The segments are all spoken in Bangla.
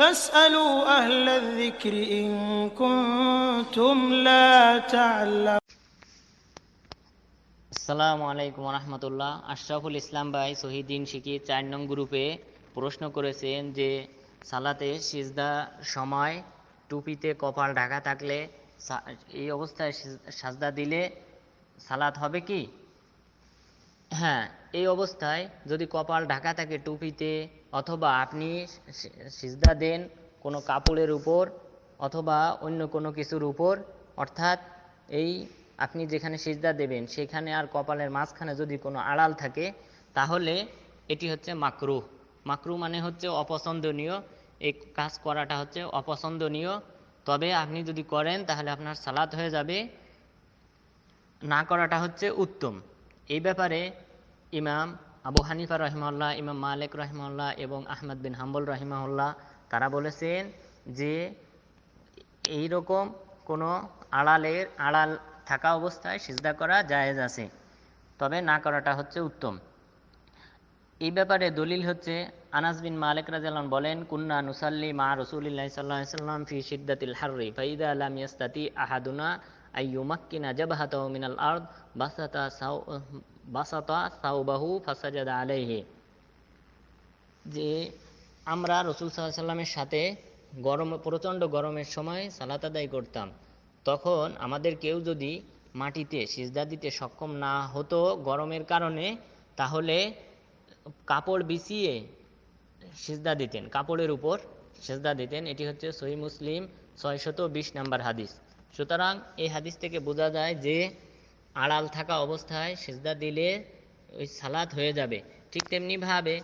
فاسألوا أهل الذكر إن كنتم لا تعلمون আসসালামু আলাইকুম রহমতুল্লাহ আশরাফুল ইসলাম ভাই শহীদিন শিকি চার নং গ্রুপে প্রশ্ন করেছেন যে সালাতে সিজদা সময় টুপিতে কপাল ঢাকা থাকলে সা- এই অবস্থায় সিজ- সাজদা দিলে সালাত হবে কি হ্যাঁ এই অবস্থায় যদি কপাল ঢাকা থাকে টুপিতে অথবা আপনি সিজদা দেন কোনো কাপড়ের উপর অথবা অন্য কোনো কিছুর উপর, অর্থাৎ এই আপনি যেখানে সিজদা দেবেন সেখানে আর কপালের মাঝখানে যদি কোনো আড়াল থাকে, তাহলে এটি হচ্ছে মাকরু। মাকরু মানে হচ্ছে অপছন্দনীয়, এই কাজ করাটা হচ্ছে অপছন্দনীয়। তবে আপনি যদি করেন তাহলে আপনার সালাত হয়ে যাবে। না করাটা হচ্ছে উত্তম। এই ব্যাপারে ইমাম আবু হানিফা রহিমাল্লাহ ইমাম মালিক রহিমাল্লাহ এবং আহমদ বিন হাম্বল রহিমাউল্লাহ তারা বলেছেন যে এই রকম কোনো আড়ালের, আড়াল থাকা অবস্থায় সিজদা করা জায়েজ আছে। তবে না করাটা হচ্ছে উত্তম। এই ব্যাপারে দলিল হচ্ছে, আনাস বিন মালিক রাজিয়াল্লাহ বলেন, কুন্না নুসাল্লি মা রসুলিল্লাহ সাল্লাহ সাল্লাম ফি শিদ্দাতিল হাররি, ফাইদা আলাম ইয়াস্তাতি আহাদুনা আইয়ুমাক্কিনা জাবহাতাহু মিনাল আরদ, বাসাতা সাউ, বাসাতা সাউবাহু ফাসাজাদা যে আমরা রসুল সাল্লামের সাথে গরম, প্রচণ্ড গরমের সময় সালাত আদায় করতাম। তখন আমাদের কেউ যদি মাটিতে সিজদা দিতে সক্ষম না হতো গরমের কারণে, তাহলে কাপড় বিছিয়ে সিজদা দিতেন, কাপড়ের উপর সেজদা দিতেন। এটি হচ্ছে সহি মুসলিম ছয়শত বিশ নাম্বার হাদিস। সুতরাং এই হাদিস থেকে বোঝা যায় যে আড়াল থাকা অবস্থায় সেজদা দিলে ওই সালাত হয়ে যাবে। ঠিক তেমনিভাবে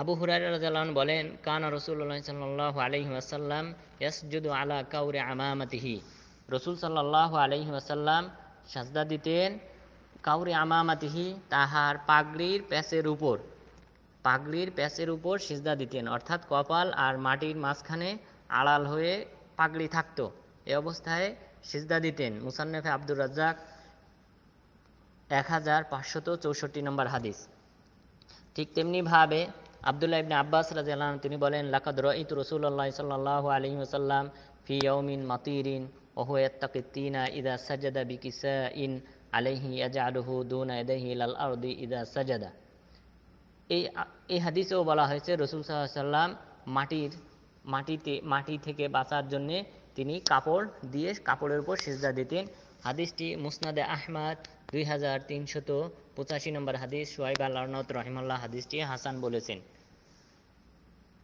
আবু আনহু বলেন, কানা রাসূলুল্লাহ সাল্লাল্লাহু আলাইহি ওয়াসাল্লাম ইয়াসজুদু আলা কাউরে আমামাতিহি। রসুল সাল্লাল্লাহু আলাইহি ওয়াসাল্লাম সাজদা দিতেন কাউরি আমামাতিহি তাহার পাগড়ির প্যাচের উপর। পাগড়ির প্যাচের উপর সিজদা দিতেন। অর্থাৎ কপাল আর মাটির মাঝখানে আড়াল হয়ে পাগড়ি থাকতো। এই অবস্থায় সিজদা দিতেন। মুসান্নেফে আব্দুর রাজ্জাক এক হাজার পাঁচশত চৌষট্টি নম্বর হাদিস। ঠিক তেমনিভাবে আবদুল্লাহ ইবনে আব্বাস রাজিয়াল্লাহ তিনি বলেন, লাকাদ রাইতু রাসূলুল্লাহ সাল্লাল্লাহু আলাইহি ওয়াসাল্লাম ফি ইয়াউমিন মাতিরিন ওয়া হুয়া ইয়াত্তাকিতিনা ইদা সাজাদা বিকিসাইন আলাইহি ইয়াজআলুহু দুনা ইয়াদাইহি ইলাল আরদি ইদা সাজাদা। এই এই হাদিসেও বলা হয়েছে, রসুল সাল্লাল্লাহু সাল্লাম মাটির, মাটিতে, মাটি থেকে বাঁচার জন্যে তিনি কাপড় দিয়ে কাপড়ের উপর সিজদা দিতেন। হাদিসটি মুসনাদে আহমদ, দুই হাজার তিনশত পঁচাশি নম্বর হাদিস, সোয়াইব আল আরনত রহিমাল্লাহ হাদিসটি হাসান বলেছেন।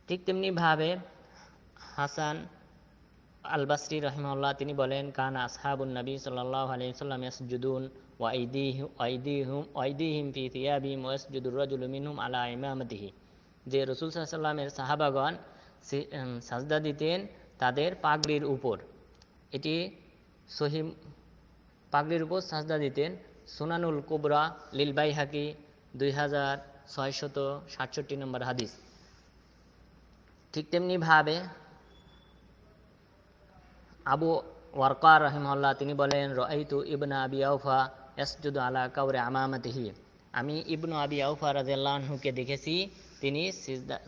ঠিক তেমনিভাবে হাসান আল বাসরি রহিমাল্লাহ তিনি বলেন, কান আসহাবুন নবী সাল্লাল্লাহু আলাইহি সাল্লাম ইয়াসজুদুন ওয়া আইদিহিম আইদিহিম আইদিহিম ফি থিয়াবিহিম ওয়া ইয়াসজুদুর রাজুলু মিনহুম আলা ইমামাতিহি। যে রসুল সাল্লামের সাহাবাগণ সাজদা দিতেন তাদের পাগড়ির উপর। এটি সহিম পাগড়ির উপর সাজদা দিতেন সুনানুল কুবরা লিল হাকি দুই হাজার ছয়শত সাতষট্টি নম্বর হাদিস। ঠিক তেমনিভাবে আবু ওয়ারকার রহিমহল্লা তিনি বলেন রাইতু ইবনা আবি আউফা ইয়াসজুদু আলা কাউরে আমামাতিহি। আমি ইবনু আবি আউফা রাজিয়াল্লাহকে দেখেছি, তিনি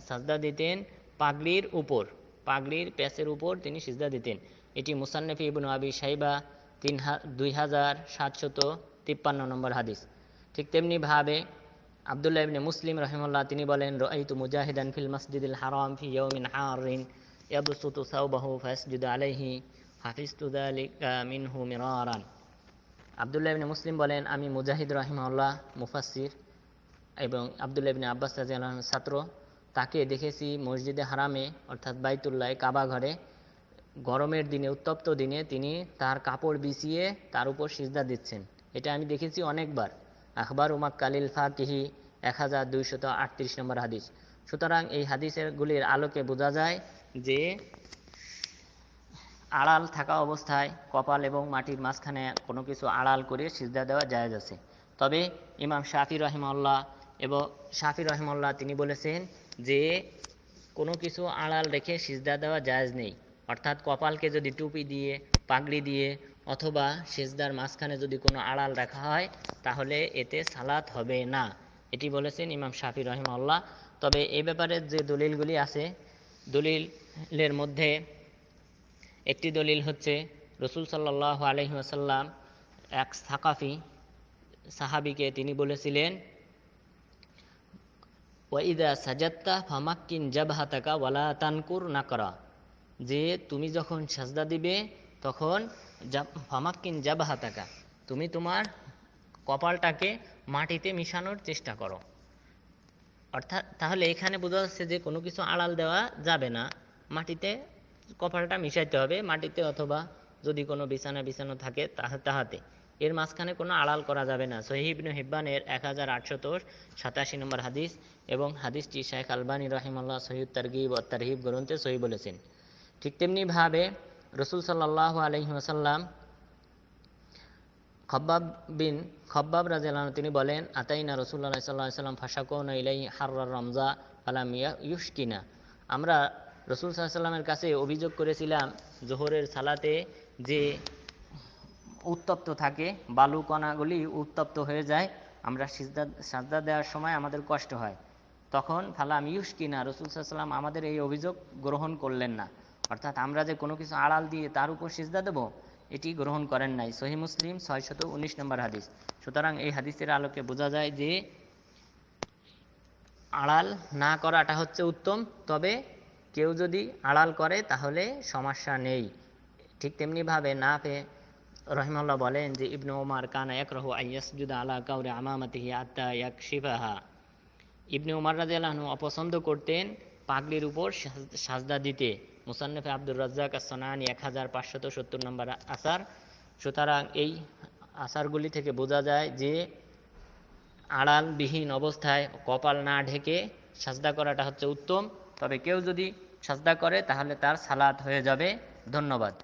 সাজদা দিতেন পাগড়ির উপর। পাগড়ির প্যাচের উপর তিনি সিজদা দিতেন। এটি মুসান্নফি ইবনু আবি সাইবা তিন দুই হাজার সাতশত তিপ্পান্ন নম্বর হাদিস। ঠিক তেমনিভাবে আবদুল্লাহ ইবনে মুসলিম রহিমুল্লাহ তিনি বলেন রাইতু মুজাহিদান ফিল মসজিদিল হারাম ফি ইয়াউমিন হারিন ইয়াবসুতু সাওবাহু ফায়াসজুদু আলাইহি হাফিজতু মিনহু মিরারান। আবদুল্লাহ ইবনে মুসলিম বলেন, আমি মুজাহিদ রহিমাল্লাহ মুফাসসির এবং আবদুল্লাহ ইবনে আব্বাস আনহুর ছাত্র। তাকে দেখেছি মসজিদে হারামে, অর্থাৎ বাইতুল্লাহ কাবা ঘরে। গরমের দিনে, উত্তপ্ত দিনে তিনি তার কাপড় বিছিয়ে তার উপর সিজদা দিচ্ছেন। এটা আমি দেখেছি অনেকবার। আখবার উমাক কালিল ফাকিহি এক হাজার দুইশত আটত্রিশ নম্বর হাদিস। সুতরাং এই হাদিসের গুলির আলোকে বোঝা যায় যে আড়াল থাকা অবস্থায় কপাল এবং মাটির মাঝখানে কোনো কিছু আড়াল করে সিজদা দেওয়া জায়েজ আছে। তবে ইমাম শাফি রহিমাল্লাহ এবং শাফি রহিমাল্লাহ তিনি বলেছেন যে কোনো কিছু আড়াল রেখে সিজদা দেওয়া জায়েজ নেই। অর্থাৎ কপালকে যদি টুপি দিয়ে, পাগড়ি দিয়ে অথবা সিজদার মাঝখানে যদি কোনো আড়াল রাখা হয়, তাহলে এতে সালাত হবে না। এটি বলেছেন ইমাম শাফি রহিমাল্লাহ তবে এই ব্যাপারে যে দলিলগুলি আছে, দলিলের মধ্যে একটি দলিল হচ্ছে, রসুল সাল্লাহ আলহিহাসাল্লাম এক সাকাফি সাহাবিকে তিনি বলেছিলেন ওয়াইদা সাজাত্তা ফামাক্কিন জাবহাতাকা ওয়ালা তানকুর নাকরা। যে তুমি যখন সাজদা দিবে, তখন ফামাক্কিন জাবহাতাকা, তুমি তোমার কপালটাকে মাটিতে মিশানোর চেষ্টা করো। অর্থাৎ তাহলে এখানে বোঝা যাচ্ছে যে কোনো কিছু আড়াল দেওয়া যাবে না। মাটিতে কপালটা মিশাইতে হবে, মাটিতে অথবা যদি কোনো বিছানা বিছানো থাকে, তাহা তাহাতে। এর মাঝখানে কোনো আড়াল করা যাবে না। সহিবনু হিব্বানের এক হাজার আটশত সাতাশি নম্বর হাদিস এবং হাদিসটি শেখ আলবানী রহিমাল্লাহ সহিদ তারগিব ও তারহিব গ্রন্থে সহি বলেছেন। ঠিক তেমনিভাবে রসুল সাল্লাহ আলহি আসাল্লাম খব্বাব বিন খব্বাব রাজিয়াল্লাহ তিনি বলেন, আতাইনা রসুল্লাহ সাল্লাহ সাল্লাম ফাঁসাকোন ইলাই হার্রার রমজা ফালাম ইয়া- ইউশকিনা। আমরা রসুল সাল্লামের কাছে অভিযোগ করেছিলাম, জোহরের সালাতে যে উত্তপ্ত থাকে বালু কণাগুলি উত্তপ্ত হয়ে যায়, আমরা সিজদা দেওয়ার সময় আমাদের কষ্ট হয়। তখন ফালাম ইউশকিনা রসুল সাল্লাম আমাদের এই অভিযোগ গ্রহণ করলেন না। অর্থাৎ আমরা যে কোনো কিছু আড়াল দিয়ে তার উপর সিজদা দেবো, এটি গ্রহণ করেন নাই। সহি মুসলিম, ছয়শত উনিশ নম্বর হাদিস। সুতরাং এই হাদিসের আলোকে বোঝা যায় যে আড়াল না করাটা হচ্ছে উত্তম, তবে কেউ যদি আড়াল করে তাহলে সমস্যা নেই। ঠিক তেমনিভাবে না পেয়ে রহিমাল্লাহ বলেন যে ইবনু ওমার কানা একরহু আইয়াসজুদা আলা কাউরে আমামাতিহি আত্মা ইয়াক শিবাহা ইবনে উমার রাজি রাজিয়াল্লাহনু অপছন্দ করতেন পাগলির উপর সাজদা দিতে। মুসান্নফে আব্দুর রাজ্জাক আসনানি এক হাজার পাঁচশত সত্তর নম্বর আসার। সুতরাং এই আসারগুলি থেকে বোঝা যায় যে আড়ালবিহীন অবস্থায় কপাল না ঢেকে সাজদা করাটা হচ্ছে উত্তম। তবে কেউ যদি সাজদা করে তাহলে তার সালাত হয়ে যাবে। ধন্যবাদ।